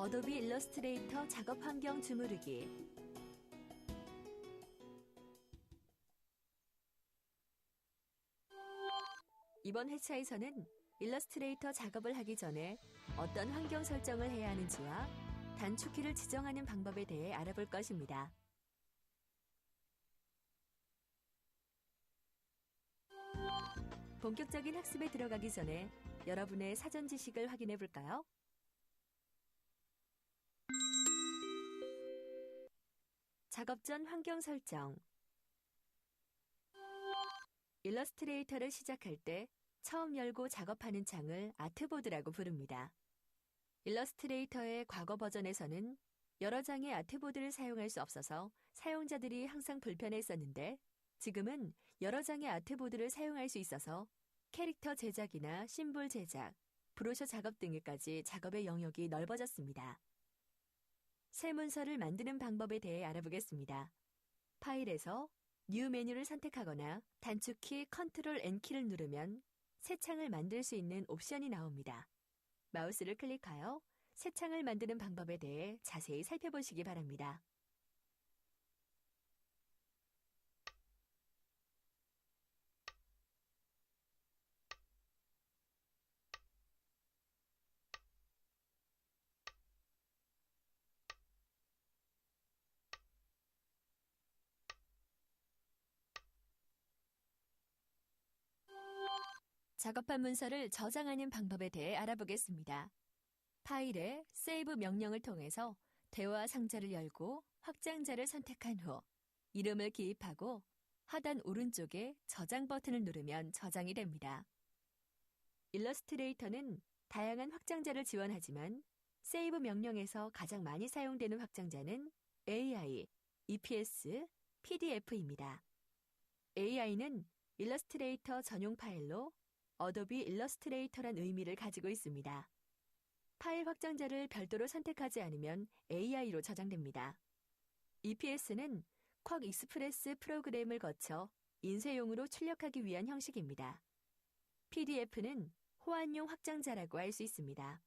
어도비 일러스트레이터 작업 환경 주무르기 이번 회차에서는 일러스트레이터 작업을 하기 전에 어떤 환경 설정을 해야 하는지와 단축키를 지정하는 방법에 대해 알아볼 것입니다. 본격적인 학습에 들어가기 전에 여러분의 사전 지식을 확인해 볼까요? 작업 전 환경 설정 일러스트레이터를 시작할 때 처음 열고 작업하는 창을 아트보드라고 부릅니다. 일러스트레이터의 과거 버전에서는 여러 장의 아트보드를 사용할 수 없어서 사용자들이 항상 불편했었는데 지금은 여러 장의 아트보드를 사용할 수 있어서 캐릭터 제작이나 심볼 제작, 브로셔 작업 등에까지 작업의 영역이 넓어졌습니다. 새 문서를 만드는 방법에 대해 알아보겠습니다. 파일에서 뉴 메뉴를 선택하거나 단축키 컨트롤 N키를 누르면 새 창을 만들 수 있는 옵션이 나옵니다. 마우스를 클릭하여 새 창을 만드는 방법에 대해 자세히 살펴보시기 바랍니다. 작업한 문서를 저장하는 방법에 대해 알아보겠습니다. 파일에 세이브 명령을 통해서 대화 상자를 열고 확장자를 선택한 후 이름을 기입하고 하단 오른쪽에 저장 버튼을 누르면 저장이 됩니다. 일러스트레이터는 다양한 확장자를 지원하지만 세이브 명령에서 가장 많이 사용되는 확장자는 AI, EPS, PDF입니다. AI는 일러스트레이터 전용 파일로 어도비 일러스트레이터란 의미를 가지고 있습니다. 파일 확장자를 별도로 선택하지 않으면 AI로 저장됩니다. EPS는 쿼 익스프레스 프로그램을 거쳐 인쇄용으로 출력하기 위한 형식입니다. PDF는 호환용 확장자라고 할 수 있습니다.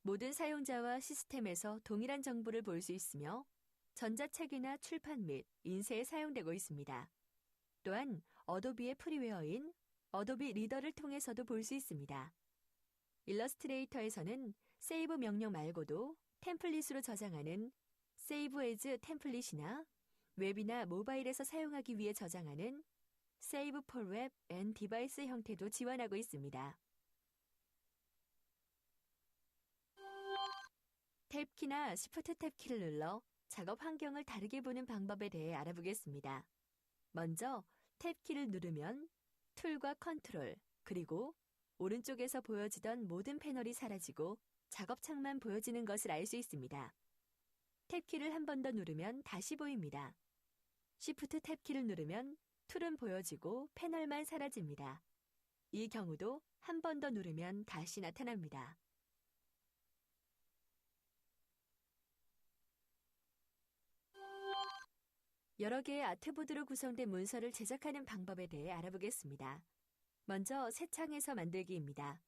모든 사용자와 시스템에서 동일한 정보를 볼 수 있으며 전자책이나 출판 및 인쇄에 사용되고 있습니다. 또한 어도비의 프리웨어인 어도비 리더를 통해서도 볼 수 있습니다. 일러스트레이터에서는 세이브 명령 말고도 템플릿으로 저장하는 세이브 에즈 템플릿이나 웹이나 모바일에서 사용하기 위해 저장하는 세이브 폴웹 앤 디바이스 형태도 지원하고 있습니다. 탭키나 시프트 탭키를 눌러 작업 환경을 다르게 보는 방법에 대해 알아보겠습니다. 먼저 탭키를 누르면 툴과 컨트롤, 그리고 오른쪽에서 보여지던 모든 패널이 사라지고 작업창만 보여지는 것을 알 수 있습니다. 탭키를 한 번 더 누르면 다시 보입니다. Shift 탭키를 누르면 툴은 보여지고 패널만 사라집니다. 이 경우도 한 번 더 누르면 다시 나타납니다. 여러 개의 아트보드로 구성된 문서를 제작하는 방법에 대해 알아보겠습니다. 먼저 새 창에서 만들기입니다.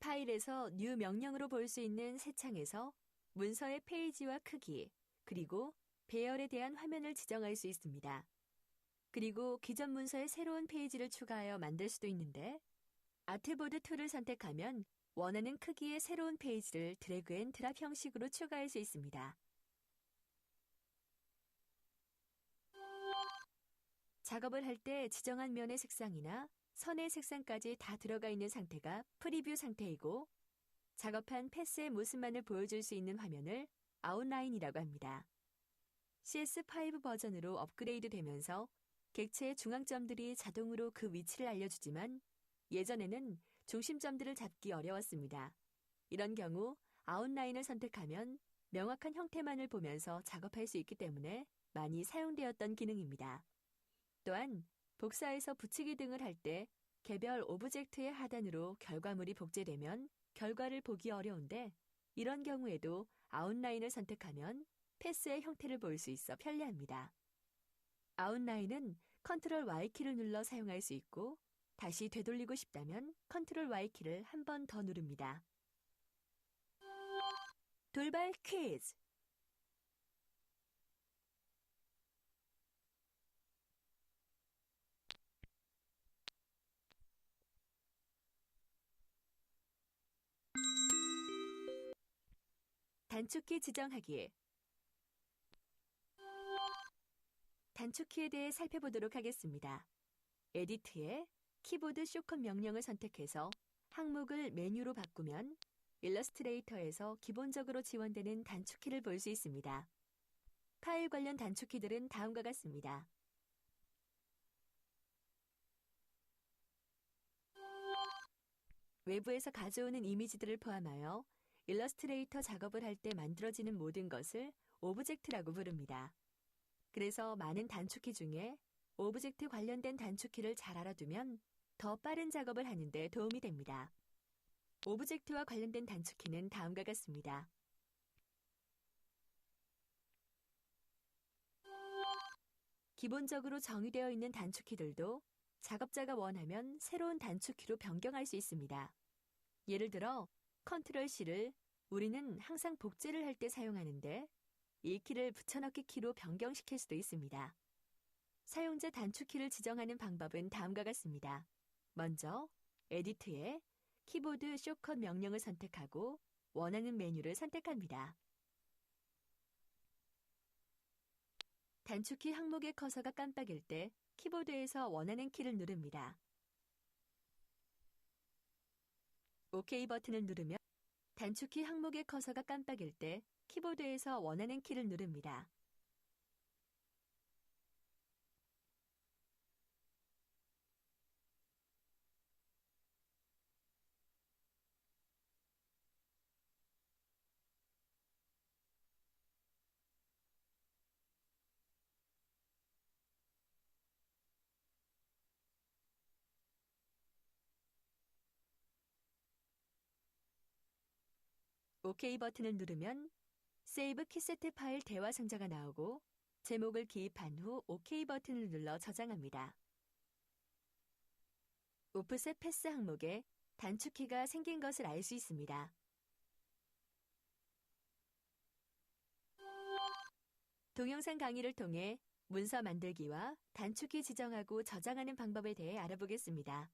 파일에서 뉴 명령으로 볼 수 있는 새 창에서 문서의 페이지와 크기, 그리고 배열에 대한 화면을 지정할 수 있습니다. 그리고 기존 문서에 새로운 페이지를 추가하여 만들 수도 있는데 아트보드 툴을 선택하면 원하는 크기의 새로운 페이지를 드래그 앤 드랍 형식으로 추가할 수 있습니다. 작업을 할 때 지정한 면의 색상이나 선의 색상까지 다 들어가 있는 상태가 프리뷰 상태이고 작업한 패스의 모습만을 보여줄 수 있는 화면을 아웃라인이라고 합니다. CS5 버전으로 업그레이드 되면서 객체의 중앙점들이 자동으로 그 위치를 알려주지만 예전에는 중심점들을 잡기 어려웠습니다. 이런 경우 아웃라인을 선택하면 명확한 형태만을 보면서 작업할 수 있기 때문에 많이 사용되었던 기능입니다. 또한 복사해서 붙이기 등을 할 때 개별 오브젝트의 하단으로 결과물이 복제되면 결과를 보기 어려운데 이런 경우에도 아웃라인을 선택하면 패스의 형태를 볼 수 있어 편리합니다. 아웃라인은 컨트롤 Y키를 눌러 사용할 수 있고 다시 되돌리고 싶다면 컨트롤 Y키를 한 번 더 누릅니다. 돌발 퀴즈. 단축키 지정하기. 단축키에 대해 살펴보도록 하겠습니다. 에디트에 키보드 쇼컷 명령을 선택해서 항목을 메뉴로 바꾸면 일러스트레이터에서 기본적으로 지원되는 단축키를 볼 수 있습니다. 파일 관련 단축키들은 다음과 같습니다. 외부에서 가져오는 이미지들을 포함하여 일러스트레이터 작업을 할 때 만들어지는 모든 것을 오브젝트라고 부릅니다. 그래서 많은 단축키 중에 오브젝트 관련된 단축키를 잘 알아두면 더 빠른 작업을 하는데 도움이 됩니다. 오브젝트와 관련된 단축키는 다음과 같습니다. 기본적으로 정의되어 있는 단축키들도 작업자가 원하면 새로운 단축키로 변경할 수 있습니다. 예를 들어 컨트롤 C를 우리는 항상 복제를 할 때 사용하는데 이 키를 붙여넣기 키로 변경시킬 수도 있습니다. 사용자 단축키를 지정하는 방법은 다음과 같습니다. 먼저 에디트에 키보드 쇼컷 명령을 선택하고 원하는 메뉴를 선택합니다. 단축키 항목의 커서가 깜빡일 때 키보드에서 원하는 키를 누릅니다. OK 버튼을 누르면 단축키 항목의 커서가 깜빡일 때 키보드에서 원하는 키를 누릅니다. OK 버튼을 누르면 세이브 키세트 파일 대화 상자가 나오고 제목을 기입한 후 OK 버튼을 눌러 저장합니다. 오프셋 패스 항목에 단축키가 생긴 것을 알 수 있습니다. 동영상 강의를 통해 문서 만들기와 단축키 지정하고 저장하는 방법에 대해 알아보겠습니다.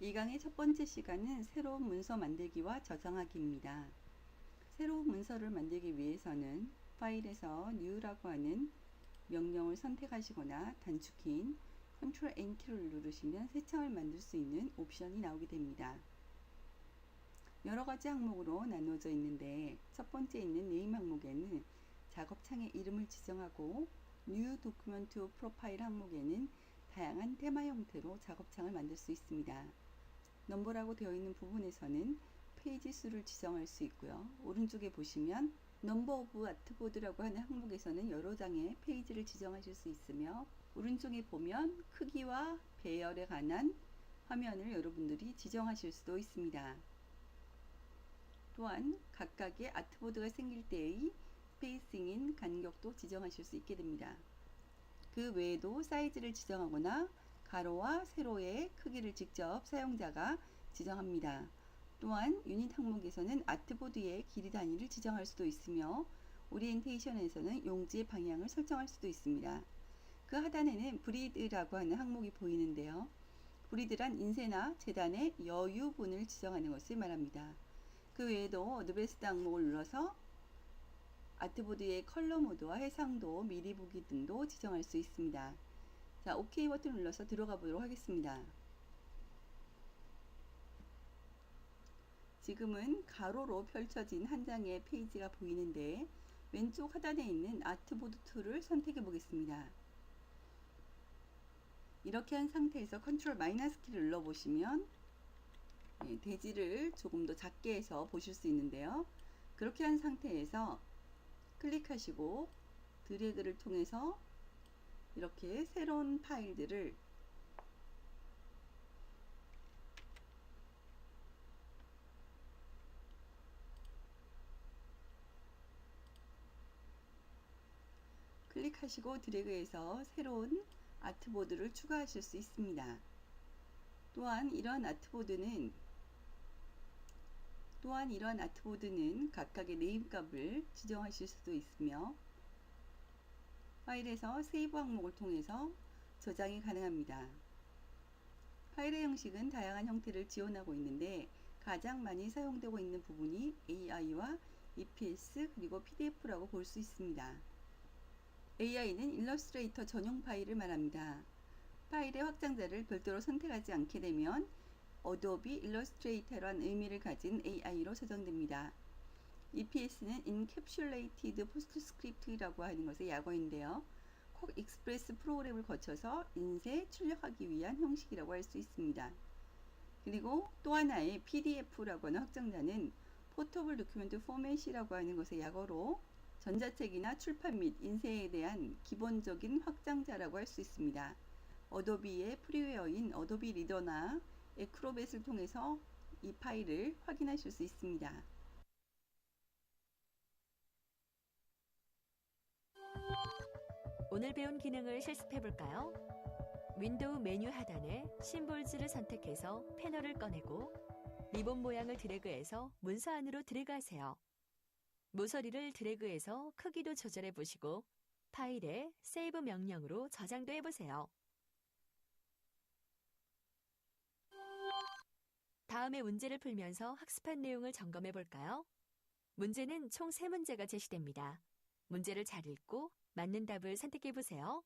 이 강의 첫 번째 시간은 새로운 문서 만들기와 저장하기입니다. 새로운 문서를 만들기 위해서는 파일에서 New라고 하는 명령을 선택하시거나 단축키인 Ctrl N 키를 누르시면 새 창을 만들 수 있는 옵션이 나오게 됩니다. 여러 가지 항목으로 나누어져 있는데 첫 번째 있는 네임 항목에는 작업창의 이름을 지정하고 New Document Profile 항목에는 다양한 테마 형태로 작업창을 만들 수 있습니다. 넘버라고 되어 있는 부분에서는 페이지 수를 지정할 수 있고요. 오른쪽에 보시면 넘버 오브 아트보드라고 하는 항목에서는 여러 장의 페이지를 지정하실 수 있으며 오른쪽에 보면 크기와 배열에 관한 화면을 여러분들이 지정하실 수도 있습니다. 또한 각각의 아트보드가 생길 때의 스페이싱인 간격도 지정하실 수 있게 됩니다. 그 외에도 사이즈를 지정하거나 가로와 세로의 크기를 직접 사용자가 지정합니다. 또한 유닛 항목에서는 아트보드의 길이 단위를 지정할 수도 있으며 오리엔테이션에서는 용지의 방향을 설정할 수도 있습니다. 그 하단에는 브리드라고 하는 항목이 보이는데요. 브리드란 인쇄나 재단의 여유분을 지정하는 것을 말합니다. 그 외에도 어드베스트 항목을 눌러서 아트보드의 컬러 모드와 해상도, 미리 보기 등도 지정할 수 있습니다. 자, OK 버튼 눌러서 들어가 보도록 하겠습니다. 지금은 가로로 펼쳐진 한 장의 페이지가 보이는데 왼쪽 하단에 있는 아트보드 툴을 선택해 보겠습니다. 이렇게 한 상태에서 컨트롤 마이너스 키를 눌러 보시면 예, 대지를 조금 더 작게 해서 보실 수 있는데요. 그렇게 한 상태에서 클릭하시고 드래그를 통해서 이렇게 새로운 파일들을 클릭하시고 드래그해서 새로운 아트보드를 추가하실 수 있습니다. 또한 이러한 아트보드는 또한 이러한 아트보드는 각각의 네임값을 지정하실 수도 있으며 파일에서 세이브 항목을 통해서 저장이 가능합니다. 파일의 형식은 다양한 형태를 지원하고 있는데 가장 많이 사용되고 있는 부분이 AI와 EPS 그리고 PDF라고 볼 수 있습니다. AI는 일러스트레이터 전용 파일을 말합니다. 파일의 확장자를 별도로 선택하지 않게 되면 어도비 일러스트레이터란 의미를 가진 AI로 저장됩니다. EPS는 Encapsulated PostScript라고 하는 것의 약어인데요. 콕 익스프레스 프로그램을 거쳐서 인쇄 출력하기 위한 형식이라고 할 수 있습니다. 그리고 또 하나의 PDF라고 하는 확장자는 포터블 도큐멘트 포맷이라고 하는 것의 약어로 전자책이나 출판 및 인쇄에 대한 기본적인 확장자라고 할 수 있습니다. 어도비의 프리웨어인 어도비 리더나 에크로벳을 통해서 이 파일을 확인하실 수 있습니다. 오늘 배운 기능을 실습해 볼까요? 윈도우 메뉴 하단에 심볼즈를 선택해서 패널을 꺼내고 리본 모양을 드래그해서 문서 안으로 드래그하세요. 모서리를 드래그해서 크기도 조절해 보시고 파일에 세이브 명령으로 저장도 해보세요. 다음에 문제를 풀면서 학습한 내용을 점검해 볼까요? 문제는 총 3문제가 제시됩니다. 문제를 잘 읽고 맞는 답을 선택해 보세요.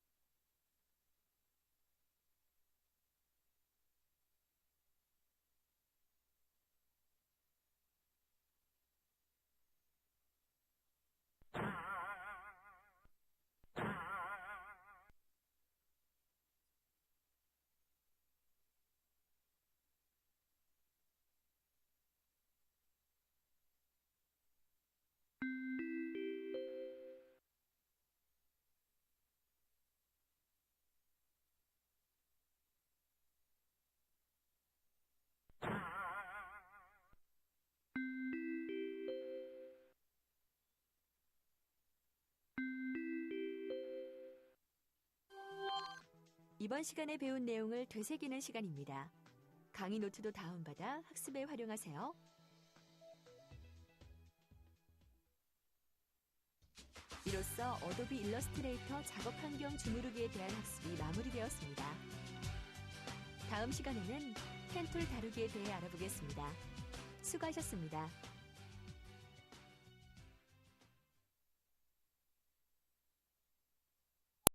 이번 시간에 배운 내용을 되새기는 시간입니다. 강의 노트도 다운받아 학습에 활용하세요. 이로써 어도비 일러스트레이터 작업 환경 주무르기에 대한 학습이 마무리되었습니다. 다음 시간에는 펜툴 다루기에 대해 알아보겠습니다. 수고하셨습니다.